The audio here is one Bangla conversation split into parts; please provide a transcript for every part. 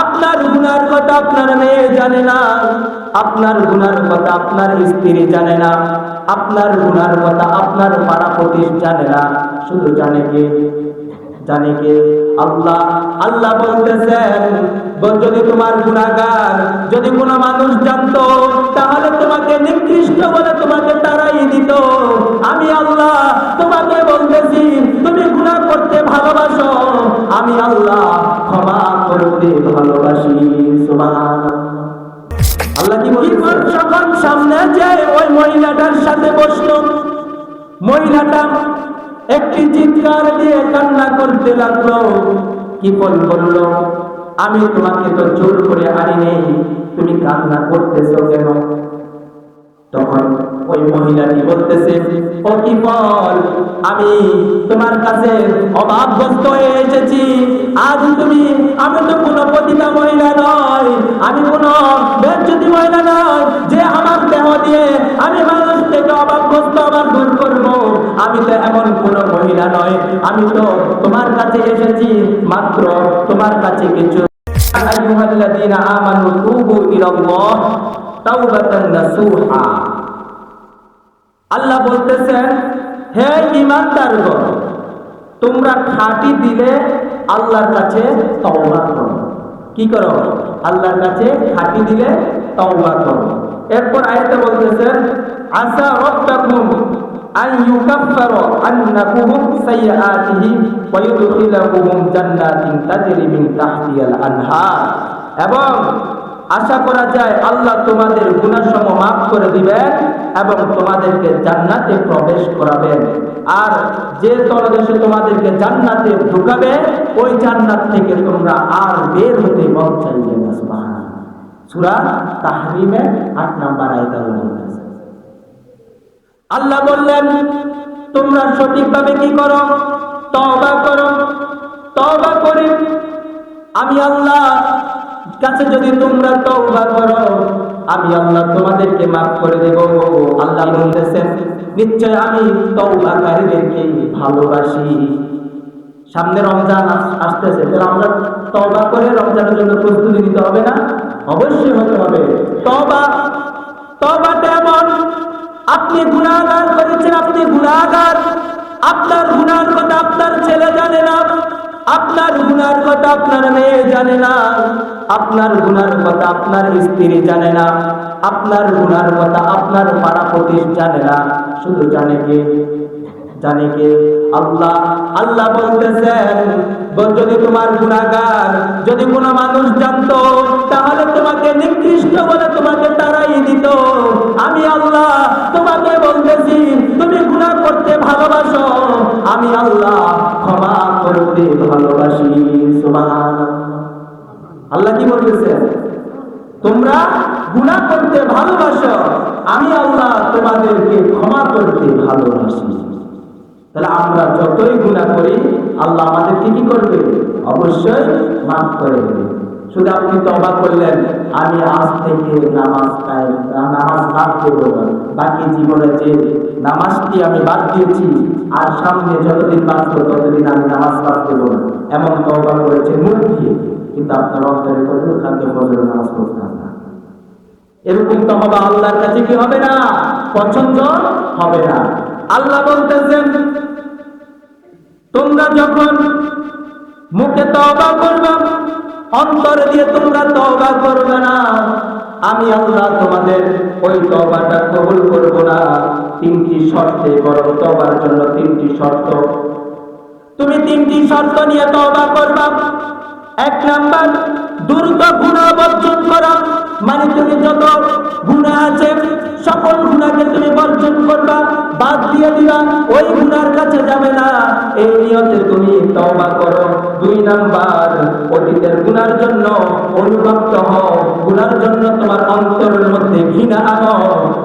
আপনার গুনার কথা আপনার মেয়ে জানে না। আপনার গুনার কথা আপনার স্ত্রী জানে না। আপনার গুনার কথা আপনার পাড়া জানে না। শুধু জানে কে? জানে কে? আল্লাহ। আল্লাহ বলতেছেন যদি তোমার গুণাগার যদি কোনো মানুষ জানতো, তাহলে তোমাকে নিকৃষ্ট বলে তোমাকে তারাই দিত। আমি একটি চিৎকার দিয়ে কান্না করতে লাগল। কি বলল আমি তোমাকে তো জোর করে আনি নেই। তুমি কান্না করতেছো কেন? তখন ওই মহিলাটি বলতেছে বল আমি তোমার কাছে অভাবগ্রস্ত হয়ে এসেছি আজ তুমি আমি তো কোনো পতিতা মহিলা নয় আমি কোনো বেজ্জতি মহিলা নয় যে আমার দেহ দিয়ে আমি মানুষ থেকে অভাবগ্রস্ত আবার দূর করব আমি তো এমন কোনো মহিলা নয় আমি তো তোমার কাছে এসেছি মাত্র তোমার কাছে কিছু আমানু তুবু ইলাল্লাহ আল্লাহ বলতেছেন, হে ইমানদারগণ তোমরা খাঁটি দিলে আল্লাহর কাছে তওবা করো। কি করো? আল্লাহর কাছে খাঁটি দিলে তওবা করো। এরপর আয়াতে বলতেছেন, আসা রাব্বাকুম আন ইউকাফফারা আন্নাকুম সাইয়্যাতিহি ওয়া ইউদখিলাকুম জান্নাতিন তাজরি মিন তাহতিহাল আনহার। এবং আশা করা যায় আল্লাহ তোমাদের গুণাসমূহ মাফ করে দিবেন এবং তোমাদেরকে জান্নাতে প্রবেশ করাবেন। আর যে তলদেশে তোমাদেরকে জান্নাতে ঢুকাবে, ওই জান্নাত থেকে তোমরা আর বের হতে মন চাইবে সূরা তাহরিমে 8 নাম্বার আল্লাহ বললেন, তোমরা সঠিকভাবে কি করো? তওবা করো। তওবা করে আমি আল্লাহ কাছে যদি তোমরা তওবা করো, আমি আল্লাহ তোমাদেরকে মাফ করে দেব। আল্লাহ বলতেছেন, নিশ্চয় আমি তওবাকারীদেরকে ভালোবাসি। সামনে রমজান আস- আসতেছে। তো আমরা তওবা করে রমজানের জন্য প্রস্তুতি নিতে হবে না? অবশ্যই হতে হবে। তওবা তওবাটা এমন আপনি গুনাহগার করেছেন, আপনি গুনাহগার। আপনার গুনার কথা আপনার ছেলে জানে না। আপনার গুনার কথা আপনার মেয়ে জানে না, আপনার গুনার কথা আপনার স্ত্রী জানে না, আপনার গুনার কথা আপনার পাড়া জানে না, শুধু জানে কে? জানে কে? আল্লাহ আল্লাহ বলতেছেন বল যদি তোমার গুণাগার যদি কোনো মানুষ জানতো, তাহলে তোমাকে নিকৃষ্ট বলে তোমাকে তারাই দিত। আমি আল্লাহ তোমাকে বলতেছি, তুমি গুনাহ করতে ভালোবাসো। আমি আল্লাহ ক্ষমা করতে ভালোবাসি আল্লাহ কি বলতেছে? তোমরা গুণা করতে ভালোবাসো, আমি আল্লাহ তোমাদেরকে ক্ষমা করতে ভালোবাসি। তাহলে আমরা যতই গুণা করি, আল্লাহ আমাদেরকে কি করবে? অবশ্যই মাফ করে দেবে। শুধু আপনি তবা করলেন, আমি আজ থেকে নামাজ নামাজ বাদ দেব। বাকি জীবনে যে নামাজটি আমি বাদ দিয়েছি, আর সামনে যতদিন বাঁচব ততদিন আমি নামাজ বাদ দেব না। এমন তবা করেছে মুখ দিয়ে কিন্তু আপনার অন্তরে করে কালকে ফজরের নামাজ পড়তাম না। এরকম তো হবে আল্লাহর কাছে কি হবে না? পছন্দ হবে না। আল্লাহ বলতেছেন, তোমরা যখন মুখে তওবা করবে অন্তর দিয়ে তোমরা তওবা করবে না। আমি আল্লাহ তোমাদের ওই তওবাটা কবুল করব না। তিনটি শর্তে বরং তওবার জন্য তিনটি শর্ত। তুমি তিনটি শর্ত নিয়ে তওবা করবা। এক নাম্বার দ্রুত গুনাহ বর্জন করা। মানে তুমি যত গুণা আছে, সকল গুণাকে তুমি বর্জন করবা। বাদ দিয়ে দিবা, ওই গুণার কাছে যাবে না। এই নিয়তে তুমি তওবা করো। দুই নাম্বার অতীতের গুনার জন্য অনুতপ্ত হও। গুনার জন্য তোমার অন্তরের মধ্যে ঘৃণা আনো।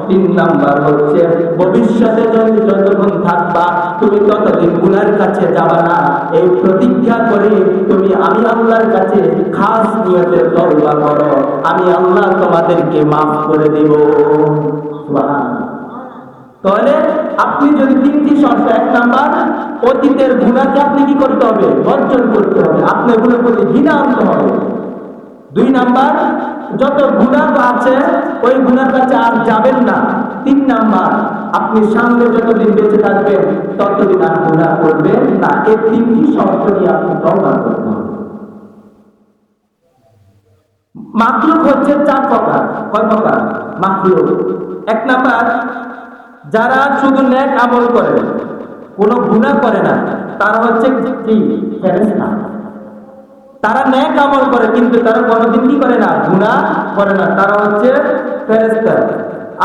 তিন নাম্বার হচ্ছে, ভবিষ্যতে যদি যতক্ষণ থাকবা, তুমি ততদিন গুনার কাছে যাবা না। এই প্রতিজ্ঞা করে তুমি আমি আল্লাহর কাছে খাস নিয়তে তওবা করো। আমি আল্লাহ তোমাদেরকে মাফ করে দেব। তাহলে আপনি যদি তিনটি শর্ত, এক নাম্বার, অতীতের গুণাকে আপনি কি করতে হবে? বর্জন করতে হবে। আপনার গুণের প্রতি ঘৃণা আনতে হবে। দুই নাম্বার, যত গুণা আছে ওই গুণার কাছে আর যাবেন না। তিন নাম্বার, আপনি সামনে যতদিন বেঁচে থাকবেন, ততদিন আর গুণা করবেন না। এই তিনটি শর্ত নিয়ে আপনি তওবা করতে হবে। মাকলুক হচ্ছে চার প্রকার। কয় প্রকার? মাকলুক এক নাম্বার যারা শুধু ন্যাক আমল করে, কোনো গুণা করে না, তারা হচ্ছে কি? তারা ন্যাক আমল করে, কিন্তু তারা কোনোদিন কি করে না? গুণা করে না, তারা হচ্ছে ফেরেস্তা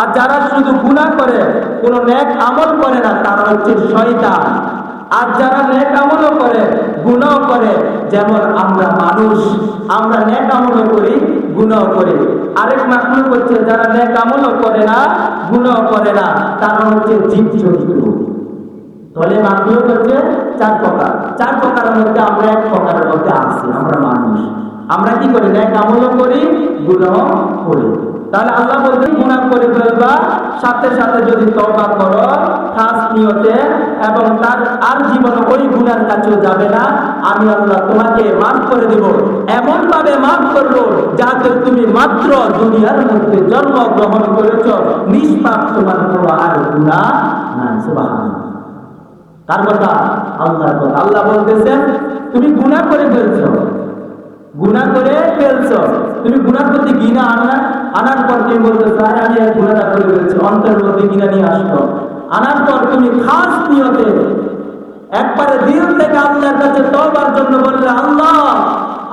আর যারা শুধু গুণা করে, কোনো ন্যাক আমল করে না, তারা হচ্ছে শয়তান। আর যারা ন্যাক আমলও করে, গুণাও করে, যেমন আমরা মানুষ, আমরা ন্যাক আমলও করি, গুণাও করি। আরেক মাকলুক হচ্ছে, যারা ন্যাক আমলও করে না, গুণাও করে না, তারা হচ্ছে জীব জন্তু তাহলে মাকলুক হচ্ছে চার প্রকার। চার প্রকারের মধ্যে আমরা এক প্রকারের মধ্যে আছি, আমরা মানুষ। আমরা কি করি? না আমলও করি গুনাহ করি। তাহলে আল্লাহ বলতে গুনাহ করে ফেলবা সাথে সাথে যদি তওবা করো নিয়তে এবং তার আর জীবনে ওই গুনার কাছেও যাবে না। আমি আল্লাহ তোমাকে মাফ করে দেব। এমন ভাবে মাফ করব যাতে তুমি মাত্র দুনিয়ার মধ্যে জন্মগ্রহণ করেছ। নিষ্পাপ তোমার কোনো আর গুনাহ নাই। সুবহানাল্লাহ। কার কথা আল্লাহর কথা। আল্লাহ বলতেছেন, তুমি গুনাহ করে ফেলছো। গুনাহ করে ফেলছো। তুমি গুনার প্রতি ঘৃণা আনা, আনার পর তুমি বলতেছো আরে আমি গুনাহটা করে ফেলছি। অন্তরের মধ্যে ঘৃণা নিয়ে আসলো আনার পর তুমি খাস নিয়তে একবারে দিল থেকে আল্লাহর কাছে তওবার জন্য বললে আল্লাহ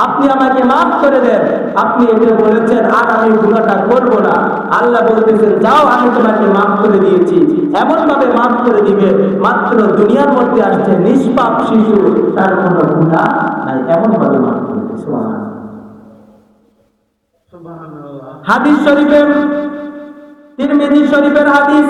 আপনি আমাকে মাফ করে দেন। আপনি এটা বলেছেন আর আমি গুনাহটা করব না। আল্লাহ বলতেছেন যাও আমি তোমাকে মাফ করে দিয়েছি। এমন ভাবে মাফ করে দিবে মাত্র দুনিয়ার মধ্যে আসছে নিষ্পাপ শিশু তার কোনো গুনাহ নাই। এমন ভাবে মাফ করে দিয়েছে। হাদিস শরীফের তিরমিজি শরীফের হাদিস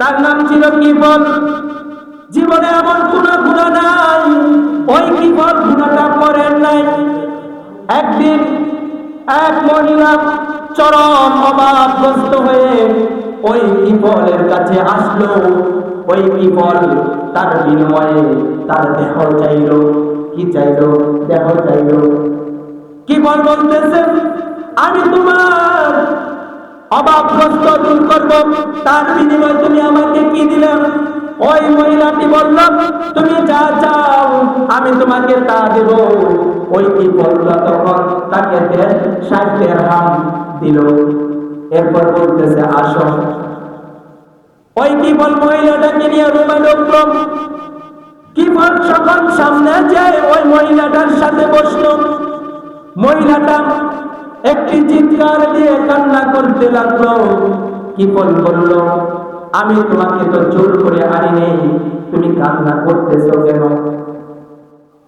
তার নাম ছিল কিপন জীবনে এমন কোন গুণা নাই, ওই কিপন গুণাটা করেন নাই। একদিন এক মহিলা চরম অভাবগ্রস্ত হয়ে ওই কিপলের কাছে আসলো। ওই কিপল তার বিনিময়ে তার দেহ চাইল। কি চাইল? দেহ চাইল। কিপল বলতেছে, আমি তোমার অভাবগ্রস্ত দূর করব তার বিনিময়ে তুমি আমাকে কি দিলে? ওই মহিলাটি বলল, তুমি যা চাও, আমি তোমাকে তা দেব। ওই কি বলল তখন? তাকে ষাট হাম দিল। এরপর বলতেছে, আসো। ওই কি বল মহিলাটাকে নিয়ে রুমে ঢুকলো। কি বল সকাল সামনে যে ওই মহিলাটার সাথে বসল? মহিলাটা একটি চিৎকার দিয়ে কান্না করতে লাগল। কি বল বলল আমি তোমাকে তো জোর করে আনি নেই তুমি কান্না করতেছো কেন?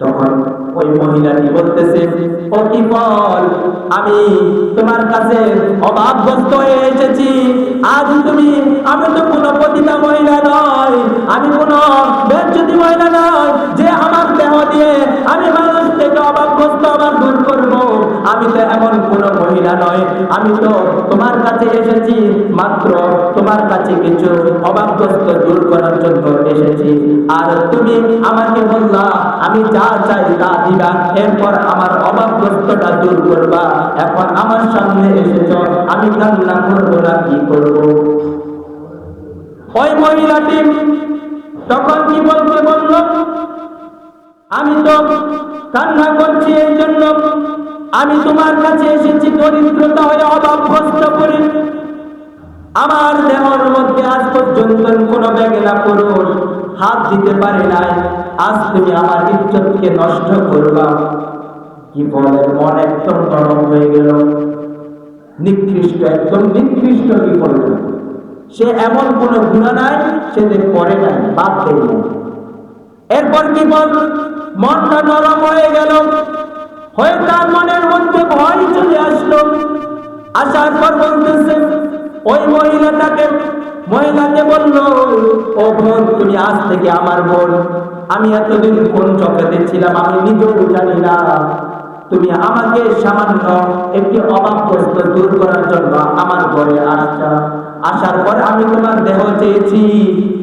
তখন ওই মহিলাটি বলতেছে, ও কি বল আমি তোমার কাছে অভাবগ্রস্ত হয়ে এসেছি। আজ তুমি, আমি তো কোনো পতিতা মহিলা নয় আমি কোনো বেঞ্চতি মহিলা নয় যে আমার দেহ দিয়ে আমি মানুষ থেকে অভাবগ্রস্ত আবার দূর করব। আমি তো এমন কোনো মহিলা নয়। আমি তো তোমার কাছে এসেছি, মাত্র তোমার কাছে কিছু অভাবগ্রস্ত দূর করার জন্য এসেছি। আর তুমি আমাকে বললা, আমি যা চাই তা দিবা, এরপর আমার অভাবগ্রস্তটা দূর করবা। এখন আমার সামনে এসেছ, আমি কান্না করব না, কি করব? ওই মহিলাটি তখন কি বলতে বলল, আমি তো কান্না করছি এই জন্য আমি তোমার কাছে এসেছি দরিদ্রতা হয়ে অভাবগ্রস্ত করে। আমার দেহর মধ্যে আজ পর্যন্ত কোন বেগেলা পুরুষ হাত দিতে পারে নাই। আজ তুমি আমার ইজ্জতকে নষ্ট করবা। কি বলে মন একদম নরম হয়ে গেল। নিকৃষ্ট, একদম নিকৃষ্ট কি বলল সে এমন কোন গুণা নাই, সে যে করে নাই, বাদ দেয় এরপর কি বল? মনটা নরম হয়ে গেল। হয়ে তার মনের মধ্যে ভয় চলে আসলো। আসার পর বলতেছে, ওই মহিলাটাকে মহিলাকে বলল, ও বোন, তুমি আজ থেকে আমার বোন। আমি এতদিন কোন চোখে দেখছিলাম আমি নিজেও জানি না। তুমি আমাকে সামান্য একটি অভাবগ্রস্ত দূর করার জন্য আমার ঘরে আসছা। আসার পর আমি তোমার দেহ চেয়েছি।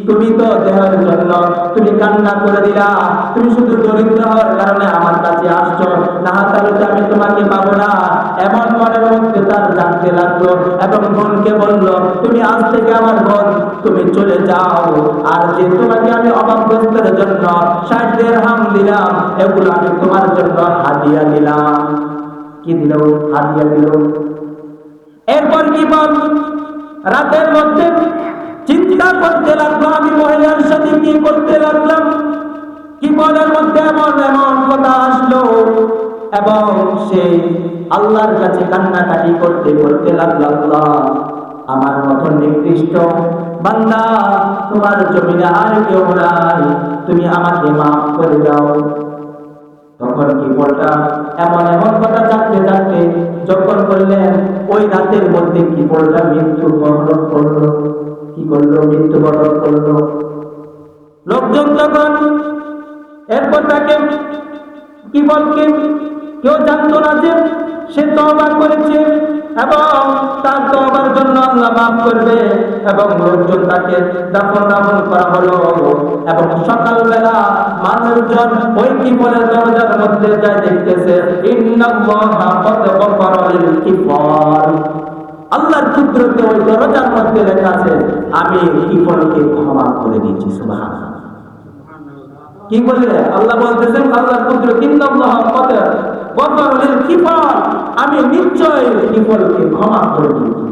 তুমি তো দেহের জন্য তুমি কান্না করে দিলা। তুমি শুধু দরিদ্র হওয়ার কারণে আমার কাছে আসছো। না, তাহলে আমি তোমাকে পাবো না। এমন মনের মধ্যে তার জানতে লাগল এবং বোনকে বলল, তুমি আজ থেকে আমার বোন, তুমি চলে যাও। আর যে তোমাকে আমি অভাবগ্রস্তের জন্য ষাট হাম দিলাম, এগুলো আমি তোমার জন্য হাদিয়া দিলাম। কি দিল? হাদিয়া দিল। এরপর কি বল? রাতের মধ্যে চিন্তা করতে লাগল, আমি মহিলার সাথে কি করতে লাগলাম? কি মনের মধ্যে এমন এমন কথা আসলো, এবং সে আল্লাহর কাছে কান্নাকাটি করতে করতে লাগল, আল্লাহ, আমার মতন নিকৃষ্ট বান্দা, তোমার জমিনে আর কেউ নাই, তুমি আমাকে মাফ করে দাও। তখন কি বলটা এমন এমন কথা জানতে জানতে যখন বললেন ওই রাতের মধ্যে কি বলটা মৃত্যু বরণ করল। কি করল? মৃত্যু বরণ করল। লোকজন তখন এরপর তাকে কি বলকে? কেউ জানতো না যে সে তবা করেছে এবং তার তবার জন্য আল্লাহ মাফ করবে এবং লোকজন তাকে দাফন দাফন করা হলো এবং সকালবেলা মানুষজন ওই কি বলে দরজার মধ্যে যায় দেখতেছে, ইন্নাল্লাহা গফারা লিল কিফার। আল্লাহর কুদরতে ওই দরজার মধ্যে লেখা আছে, আমি কিফলকে ক্ষমা করে দিয়েছি। সুবহানাল্লাহ। কি বললে? আল্লাহ বলতেছেন, আল্লাহর পুত্র কিন্নাল্লাহ কদ গফার লিল কিফার। আমি নিশ্চয় কিফলকে ক্ষমা করে দিয়েছি।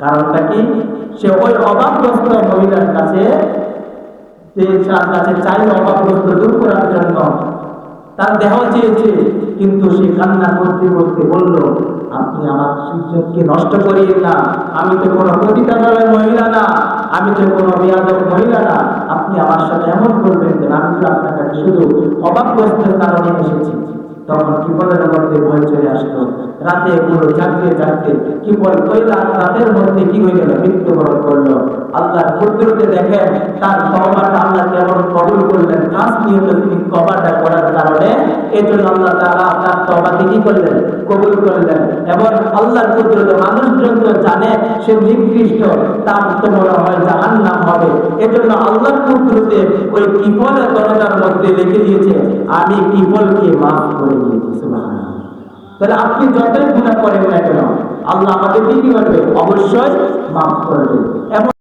কারণটা কি? সে ওই অভাবগ্রস্ত মহিলার কাছে যে তার কাছে চাই অভাবগ্রস্ত দূর করার জন্য তার দেহ চেয়েছে, কিন্তু সে কান্না করতে করতে বলল, আপনি আমার সুযোগকে নষ্ট করিয়ে না। আমি তো কোনো পতিতালয়ের মহিলা না। আমি তো কোনো বিয়াদক মহিলা না। আপনি আমার সাথে এমন করবেন যে আমি তো আপনার কাছে শুধু অভাবগ্রস্তের কারণে এসেছি। তখন কিপলের মধ্যে ভয় চলে আসলো। রাতে পুরো জাগতে জাগতে কিপল ওই রাত রাতের মধ্যে কি হয়ে গেল মৃত্যুবরণ করল। আল্লাহ কুদরতে দেখেন তার তওবাটা আল্লাহ কেমন কবুল করলেন। খাস নিয়ত তিনি কারণে এই আল্লাহ তার করলেন, কবুল করলেন এবং আল্লাহর জানে সে নিকৃষ্ট, তার তো মনে হয় জাহান্নাম হবে। এজন্য আল্লাহর ওই কিপলের মধ্যে লিখে দিয়েছে, আমি কিপলকে মাফ করে দিয়েছি। তাহলে আপনি যতই গুণা করেন না কেন, আল্লাহ আমাদের কি করবে? অবশ্যই মাফ করবে এমন